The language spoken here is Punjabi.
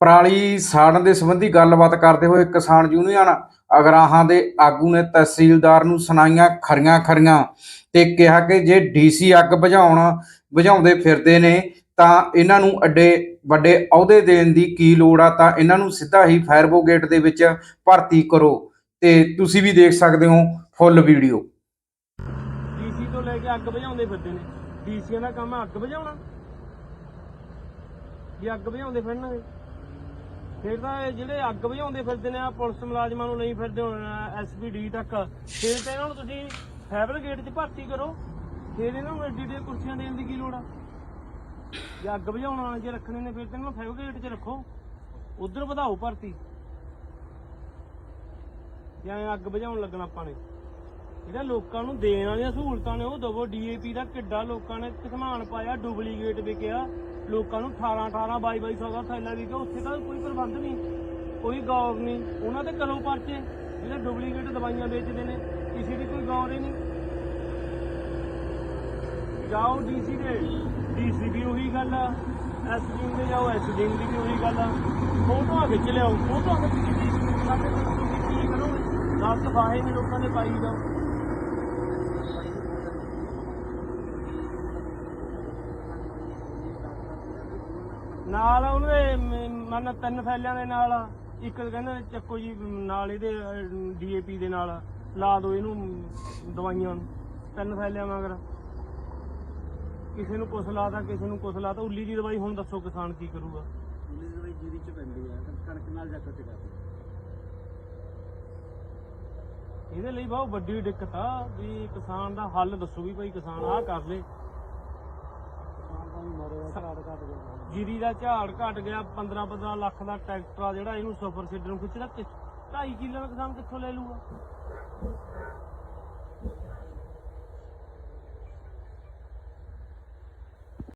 ਪਰਾਲੀ ਸਾੜਨ ਦੇ ਸੰਬੰਧੀ ਗੱਲਬਾਤ ਕਰਦੇ ਹੋਏ ਕਿਸਾਨ ਯੂਨੀਅਨ ਅਗਰਾਹਾਂ ਦੇ ਆਗੂ ਨੇ ਤਹਿਸੀਲਦਾਰ ਨੂੰ ਸੁਣਾਈਆਂ ਖਰੀਆਂ ਖਰੀਆਂ ਤੇ ਕਿਹਾ ਕਿ ਜੇ ਡੀਸੀ ਅੱਗ ਬੁਝਾਉਣ, ਬੁਝਾਉਂਦੇ ਫਿਰਦੇ ਨੇ, ਤਾਂ ਇਹਨਾਂ ਨੂੰ ਅੱਡੇ ਵੱਡੇ ਅਹੁਦੇ ਦੇਣ ਦੀ ਕੀ ਲੋੜ ਆ, ਤਾਂ ਇਹਨਾਂ ਨੂੰ ਸਿੱਧਾ ਹੀ ਫਾਇਰ ਬ੍ਰਿਗੇਡ ਦੇ ਵਿੱਚ ਭਰਤੀ ਕਰੋ। ਤੇ ਤੁਸੀਂ ਵੀ ਦੇਖ ਸਕਦੇ ਹੋ ਫੁੱਲ ਵੀਡੀਓ। ਡੀਸੀ ਤੋਂ ਲੈ ਕੇ ਅੱਗ ਬੁਝਾਉਂਦੇ ਫਿਰਦੇ ਨੇ। ਡੀਸੀਆਂ ਦਾ ਕੰਮ ਅੱਗ ਬੁਝਾਉਣਾ। ਜੇ ਅੱਗ ਬੁਝਾਉਂਦੇ ਫਿਰਨਗੇ। ਫਿਰ ਤਾਂ ਇਹ ਜਿਹੜੇ ਅੱਗ ਬੁਝਾਉਂਦੇ ਫਿਰਦੇ ਨੇ ਆ ਪੁਲਿਸ ਮੁਲਾਜ਼ਮਾਂ ਨੂੰ ਨਹੀਂ ਫਿਰਦੇ ਹੁਣ ਐਸਪੀਡੀ ਤੱਕ। ਫਿਰ ਤਾਂ ਇਹਨਾਂ ਨੂੰ ਤੁਸੀਂ ਫਾਇਰ ਗੇਟ 'ਚ ਭਰਤੀ ਕਰੋ। ਫਿਰ ਇਹਨਾਂ ਨੂੰ ਐਡੀ ਡੇ ਕੁਰਸੀਆਂ ਦੇਣ ਦੀ ਕੀ ਲੋੜ ਆ? ਜੇ ਅੱਗ ਬੁਝਾਉਣ ਵਾਲੇ ਜੇ ਰੱਖਣੇ ਨੇ, ਫਿਰ ਤਾਂ ਇਹਨਾਂ ਨੂੰ ਫਾਇਰ ਗੇਟ 'ਚ ਰੱਖੋ। ਉਧਰ ਵਧਾਓ ਭਰਤੀ। ਜਾਂ ਅੱਗ ਬੁਝਾਉਣ ਲੱਗਣਾ ਆਪਾਂ ਨੇ। ਜਿਹੜਾ ਲੋਕਾਂ ਨੂੰ ਦੇਣ ਵਾਲੀਆਂ ਸਹੂਲਤਾਂ ਨੇ, ਉਹ ਦਵੋ ਡੀਏਪੀ ਦਾ ਕਿੱਡਾ ਲੋਕਾਂ ਨੇ ਸਮਾਨ ਪਾਇਆ, ਡੁਪਲੀਕੇਟ ਵਿਕਿਆ। ਲੋਕਾਂ ਨੂੰ 18 18 22 2200 ਦਾ ਥੈਲਾ ਵਿਕਿਆ, ਉੱਥੇ ਤਾਂ ਕੋਈ ਪ੍ਰਬੰਧ ਨਹੀਂ, ਕੋਈ ਗੌਰ ਨਹੀਂ। ਉਹਨਾਂ ਤੇ ਕਰੋ ਪਰਚੇ, ਜਿਹੜੇ ਡੁਪਲੀਕੇਟ ਦਵਾਈਆਂ ਵੇਚਦੇ ਨੇ, ਕਿਸੇ ਦੀ ਕੋਈ ਗੌਰ ਹੀ ਨਹੀਂ। ਜਾਓ ਡੀਸੀ ਦੇ, ਡੀਸੀ ਵੀ ਉਹੀ ਗੱਲ ਆ ਐਸਡੀ ਦੇ ਜਾਓ ਐਸਡੀ ਦੀ ਵੀ ਉਹੀ ਗੱਲ ਆ। ਫੋਟੋਆਂ ਖਿੱਚ ਲਿਆਓ, ਫੋਟੋਆਂ ਖਿੱਚ ਕੇ ਸਾਡੇ ਕੀ ਕਰੋਗੇ? ਦਸ ਫਾਹੇ ਨੇ ਲੋਕਾਂ ਦੇ ਪਾਈ ਜਾਓ ਨਾਲ ਉਹਨੇ ਮਨ ਤਿੰਨ ਫੈਲਿਆਂ ਦੇ ਨਾਲ, ਇੱਕ ਕਹਿੰਦੇ ਚੱਕੋ ਜੀ ਨਾਲ ਇਹਦੇ ਡੀਏਪੀ ਦੇ ਨਾਲ, ਲਾ ਦਿਓ ਇਹਨੂੰ ਦਵਾਈਆਂ ਨੂੰ, ਤਿੰਨ ਫੈਲਿਆਂ ਮਗਰ। ਕਿਸੇ ਨੂੰ ਕੁਛ ਲਾਤਾ, ਕਿਸੇ ਨੂੰ ਕੁਛ ਲਾਤਾ, ਉੱਲੀ ਦੀ ਦਵਾਈ ਹੁਣ ਦੱਸੋ ਕਿਸਾਨ ਕੀ ਕਰੂਗਾ। ਉੱਲੀ ਦੀ ਜੀਰੀ ਚ ਪੈਂਦੀ ਆ, ਕਣਕ ਨਾਲ ਜਾ ਕੇ ਕਰਦੇ ਇਹਦੇ ਲਈ ਬਹੁਤ ਵੱਡੀ ਦਿੱਕਤ ਆ ਵੀ ਕਿਸਾਨ ਦਾ ਹੱਲ ਦੱਸੋ ਵੀ ਭਾਈ ਕਿਸਾਨ ਆਹ ਕਰ ਲੇ। ਕਿਸਾਨ ਦਾ ਝਾੜ ਘਟ ਗਿਆ ਜੀਰੀ ਦਾ ਝਾੜ ਘਟ ਗਿਆ 15 15 ਲੱਖ ਦਾ ਟਰੈਕਟਰ ਆ ਜਿਹੜਾ ਇਹਨੂੰ ਸਫ਼ਰ ਸੀਡਰ ਨੂੰ ਖਿੱਚਦਾ। 2.5 ਕਿਲੋ ਦਾ ਕਿਸਾਨ ਕਿੱਥੋਂ ਲੈ ਲੂਗਾ?